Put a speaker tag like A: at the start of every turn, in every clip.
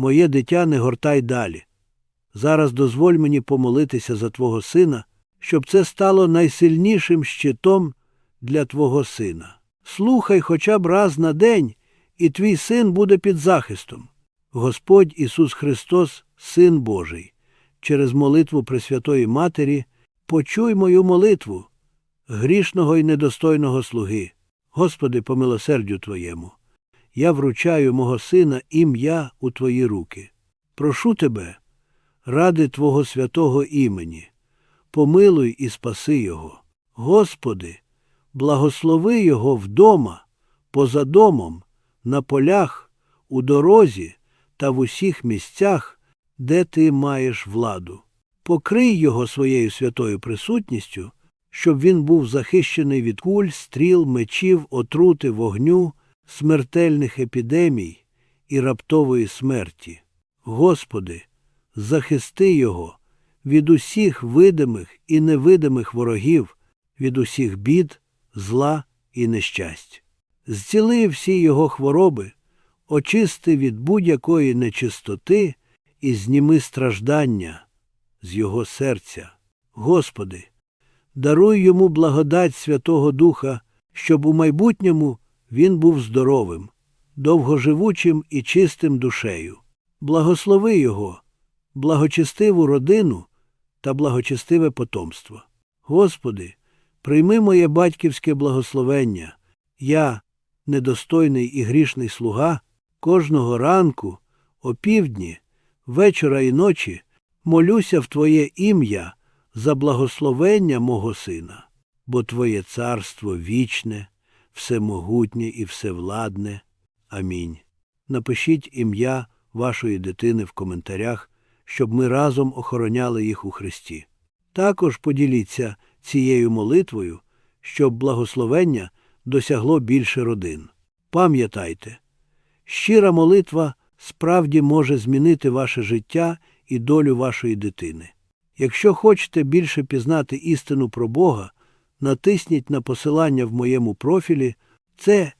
A: Моє дитя не гортай далі. Зараз дозволь мені помолитися за твого сина, щоб це стало найсильнішим щитом для твого сина. Слухай хоча б раз на день, і твій син буде під захистом. Господь Ісус Христос, Син Божий, через молитву Пресвятої Матері, почуй мою молитву, грішного і недостойного слуги. Господи, по милосердю Твоєму, я вручаю мого сина ім'я у Твої руки. Прошу Тебе, ради Твого святого імені, помилуй і спаси його. Господи, благослови його вдома, поза домом, на полях, у дорозі та в усіх місцях, де ти маєш владу. Покрий його своєю святою присутністю, щоб він був захищений від куль, стріл, мечів, отрути, вогню, смертельних епідемій і раптової смерті. Господи, захисти його від усіх видимих і невидимих ворогів, від усіх бід, зла і нещасть. Зціли всі його хвороби, очисти від будь-якої нечистоти і зніми страждання з його серця. Господи, даруй йому благодать Святого Духа, щоб у майбутньому він був здоровим, довгоживучим і чистим душею. Благослови його, благочестиву родину та благочестиве потомство. Господи, прийми моє батьківське благословення. Я, недостойний і грішний слуга, кожного ранку, опівдні, вечора і ночі молюся в Твоє ім'я за благословення мого сина, бо Твоє царство вічне, всемогутнє і всевладне. Амінь. Напишіть ім'я вашої дитини в коментарях, щоб ми разом охороняли їх у Христі. Також поділіться цією молитвою, щоб благословення досягло більше родин. Пам'ятайте, щира молитва справді може змінити ваше життя і долю вашої дитини. Якщо хочете більше пізнати істину про Бога, натисніть на посилання в моєму профілі. Це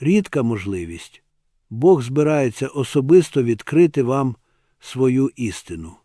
A: рідка можливість. Бог збирається особисто відкрити вам свою істину.